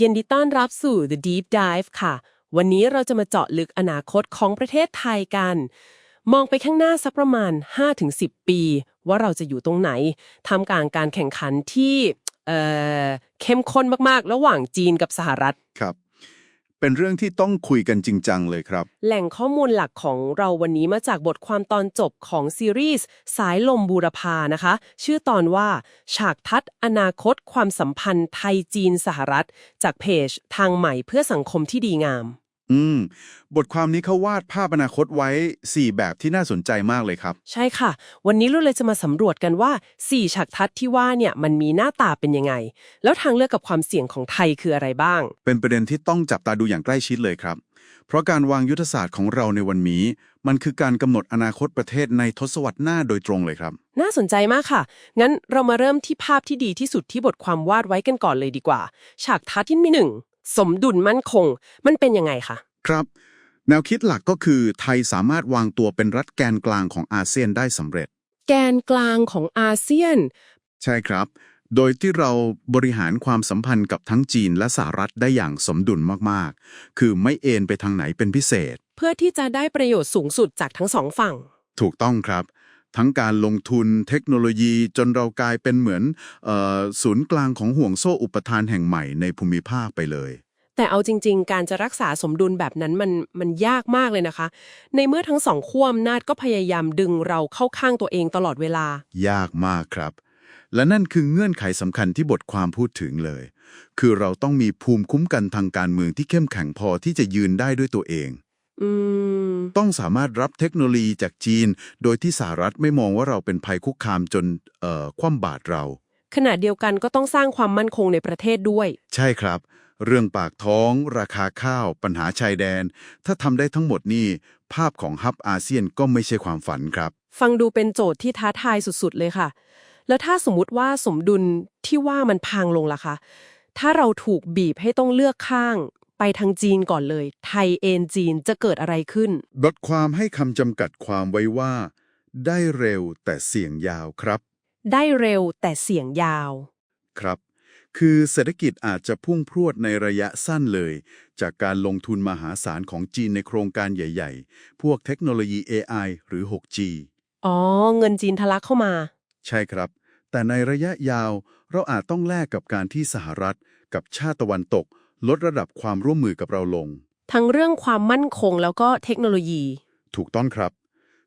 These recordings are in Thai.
ยินดีต้อนรับสู่ The Deep Dive ค่ะ วันนี้เราจะมาเจาะลึกอนาคตของประเทศไทยกัน มองไปข้างหน้าสักประมาณ 5-10 ปี ว่าเราจะอยู่ตรงไหนทำกลางการแข่งขันที่เเข้มข้นมากๆ ระหว่างจีนกับสหรัฐ ครับ เป็นเรื่องที่ต้องคุยกันจริงจังเลยครับ แหล่งข้อมูลหลักของเราวันนี้มาจากบทความตอนจบของซีรีส์ สายลมบูรพานะคะ ชื่อตอนว่า ฉากทัดอนาคตความสัมพันธ์ไทยจีนสหรัฐ จากเพจ ทางใหม่เพื่อสังคมที่ดีงาม อืม บทความนี้เขาวาดภาพอนาคตไว้ 4 แบบที่น่าสนใจมากเลยครับ ใช่ค่ะ วันนี้เราเลยจะมาสำรวจกันว่า 4 ฉากทัดที่ว่าเนี่ยมันมีหน้าตาเป็นยังไง แล้วทางเลือกกับความเสี่ยงของไทยคืออะไรบ้าง เป็นประเด็นที่ต้องจับตาดูอย่างใกล้ชิดเลยครับ เพราะการวางยุทธศาสตร์ของเราในวันนี้ มันคือการกำหนดอนาคตประเทศในทศวรรษหน้าโดยตรงเลยครับ น่าสนใจมากค่ะ งั้นเรามาเริ่มที่ภาพที่ดีที่สุดที่บทความวาดไว้กันก่อนเลยดีกว่า ฉากทัดที่มีหนึ่ง สมดุลมั่นคง มันเป็นยังไงคะ ครับ แนวคิดหลักก็คือไทยสามารถวางตัวเป็นรัฐแกนกลางของอาเซียนได้สำเร็จ แกนกลางของอาเซียน ใช่ครับ โดยที่เราบริหารความสัมพันธ์กับทั้งจีนและสหรัฐได้อย่างสมดุลมากๆ คือไม่เอ็นไปทางไหนเป็นพิเศษ เพื่อที่จะได้ประโยชน์สูงสุดจากทั้งสองฝั่ง ถูกต้องครับ ทั้งการลงทุนเทคโนโลยีจนเรากลายเป็นเหมือนเออศูนย์กลางของห่วงโซ่อุปทานแห่งใหม่ในภูมิภาคไปเลย แต่เอาจริง ๆ การจะรักษาสมดุลแบบนั้นมันมันยากมากเลยนะคะ ในเมื่อทั้งสองขั้วอำนาจก็พยายามดึงเราเข้าข้างตัวเองตลอดเวลา ยากมากครับ และนั่นคือเงื่อนไขสำคัญที่บทความพูดถึงเลย คือเราต้องมีภูมิคุ้มกันทางการเมืองที่เข้มแข็งพอที่จะยืนได้ด้วยตัวเองอืม ต้องสามารถรับเทคโนโลยีจากจีน โดยที่สหรัฐไม่มองว่าเราเป็นภัยคุกคามจนเอ่อคว่ำบาตรเรา ขณะเดียวกันก็ต้องสร้างความมั่นคงในประเทศด้วย ใช่ครับ เรื่องปากท้อง ราคาข้าว ปัญหาชายแดน ถ้าทำได้ทั้งหมดนี่ ภาพของฮับอาเซียนก็ไม่ใช่ความฝันครับ ฟังดูเป็นโจทย์ที่ท้าทายสุดๆเลยค่ะ แล้วถ้าสมมุติว่าสมดุลที่ว่ามันพังลงล่ะคะถ้าเราถูกบีบให้ต้องเลือกข้าง ไปทางจีนก่อนเลย ไทยเอ็นจีนจะเกิดอะไรขึ้น บทความให้คำจำกัดความไว้ว่า ได้เร็วแต่เสี่ยงยาวครับ ได้เร็วแต่เสี่ยงยาว ครับ คือเศรษฐกิจอาจจะพุ่งพรวดในระยะสั้นเลย จากการลงทุนมหาศาลของจีนในโครงการใหญ่ ๆ พวกเทคโนโลยี AI หรือ 6G อ๋อ เงินจีนทะลักเข้ามา ใช่ครับ แต่ในระยะยาวเราอาจต้องแลกกับการที่สหรัฐ กับชาติตะวันตก ลดระดับความร่วมมือกับเราลง ทั้งเรื่องความมั่นคงแล้วก็เทคโนโลยี ถูกต้องครับ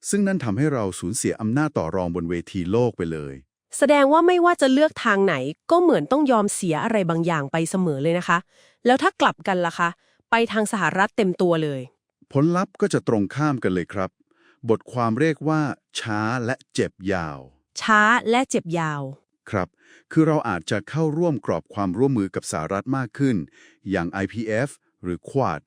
ซึ่งนั่นทำให้เราสูญเสียอำนาจต่อรองบนเวทีโลกไปเลย แสดงว่าไม่ว่าจะเลือกทางไหน ก็เหมือนต้องยอมเสียอะไรบางอย่างไปเสมอเลยนะคะ แล้วถ้ากลับกันล่ะคะ ไปทางสหรัฐเต็มตัวเลย ผลลัพธ์ก็จะตรงข้ามกันเลยครับ บทความเรียกว่า ช้าและเจ็บยาว ช้าและเจ็บยาว ครับ คือเราอาจจะเข้าร่วมกรอบความร่วมมือกับสหรัฐมากขึ้น อย่าง IPF หรือ Quad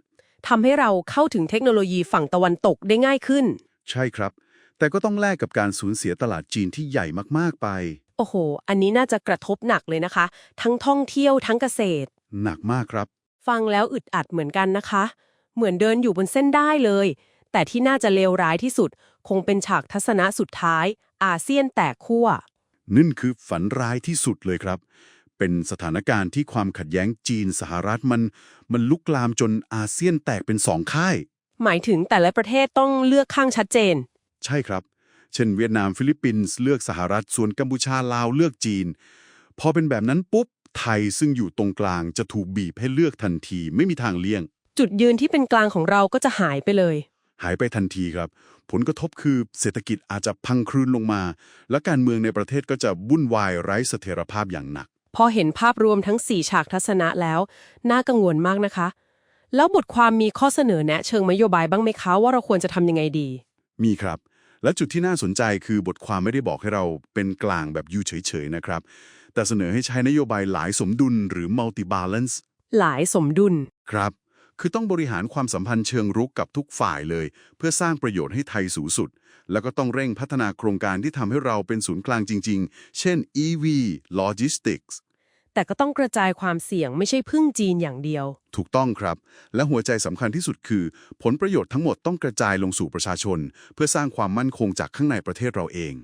ทำให้เราเข้าถึงเทคโนโลยีฝั่งตะวันตกได้ง่ายขึ้น ใช่ครับ แต่ก็ต้องแลกกับการสูญเสียตลาดจีนที่ใหญ่มากๆไป โอ้โห อันนี้น่าจะกระทบหนักเลยนะคะ ทั้งท่องเที่ยวทั้งเกษตร หนักมากครับ ฟังแล้วอึดอัดเหมือนกันนะคะ เหมือนเดินอยู่บนเส้นได้เลย แต่ที่น่าจะเลวร้ายที่สุด คงเป็นฉากทัศนะสุดท้าย อาเซียนแตกขั้ว นั่นคือฝันร้ายที่สุดเลยครับ เป็นสถานการณ์ที่ความขัดแย้งจีนสหรัฐมัน มันลุกลามจนอาเซียนแตกเป็นสองค่าย หมายถึงแต่ละประเทศต้องเลือกข้างชัดเจน ใช่ครับ เช่นเวียดนามฟิลิปปินส์เลือกสหรัฐส่วนกัมพูชาลาวเลือกจีน พอเป็นแบบนั้นปุ๊บไทยซึ่งอยู่ตรงกลางจะถูกบีบให้เลือกทันทีไม่มีทางเลี่ยง จุดยืนที่เป็นกลางของเราก็จะหายไปเลย หายไปทันทีครับ ผลกระทบคือเศรษฐกิจอาจจะพังคลืนลงมา และการเมืองในประเทศก็จะวุ่นวายไร้เสถียรภาพอย่างหนัก พอเห็นภาพรวมทั้ง 4 ฉากทัศนะแล้ว น่ากังวลมากนะคะ แล้วบทความมีข้อเสนอแนะเชิงนโยบายบ้างไหมคะว่าเราควรจะทำยังไงดี มีครับ และจุดที่น่าสนใจคือบทความไม่ได้บอกให้เราเป็นกลางแบบอยู่เฉยๆนะครับ แต่เสนอให้ใช้นโยบายหลายสมดุลหรือ multi balance หลายสมดุลครับ คือต้องบริหารความสัมพันธ์เชิงรุกกับทุกฝ่ายเลย เพื่อสร้างประโยชน์ให้ไทยสูงสุด แล้วก็ต้องเร่งพัฒนาโครงการที่ทำให้เราเป็นศูนย์กลางจริง ๆ เช่น EV Logistics แต่ก็ต้องกระจายความเสี่ยงไม่ใช่พึ่งจีนอย่างเดียว ถูกต้องครับ และหัวใจสำคัญที่สุดคือ ผลประโยชน์ทั้งหมดต้องกระจายลงสู่ประชาชน เพื่อสร้างความมั่นคงจากข้างในประเทศเราเอง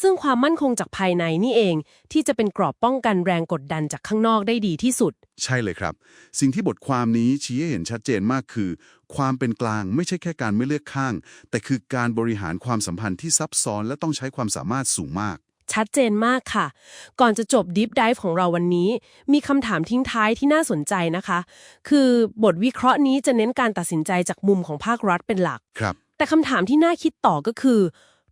ซึ่งความมั่นคงจากภายในนี่เอง ที่จะเป็นกรอบป้องกันแรงกดดันจากข้างนอกได้ดีที่สุด ใช่เลยครับ สิ่งที่บทความนี้ชี้ให้เห็นชัดเจนมากคือ ความเป็นกลางไม่ใช่แค่การไม่เลือกข้าง แต่คือการบริหารความสัมพันธ์ที่ซับซ้อนและต้องใช้ความสามารถสูงมาก ชัดเจนมากค่ะ ก่อนจะจบ Deep Dive ของเราวันนี้ มีคำถามทิ้งท้ายที่น่าสนใจนะคะ คือบทวิเคราะห์นี้จะเน้นการตัดสินใจจากมุมของภาครัฐเป็นหลัก ครับ แต่คำถามที่น่าคิดต่อก็คือ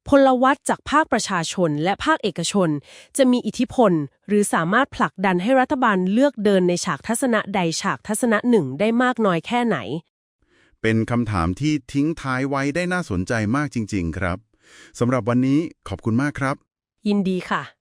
พลวัตจากภาคประชาชนและภาคเอกชน จะมีอิทธิพล หรือสามารถผลักดันให้รัฐบาลเลือกเดินในฉากทัศนะใดฉากทัศนะหนึ่งได้มากน้อยแค่ไหน เป็นคำถามที่ทิ้งท้ายไว้ได้น่าสนใจมากจริง ๆ ครับสำหรับวันนี้ขอบคุณมากครับ ยินดีค่ะ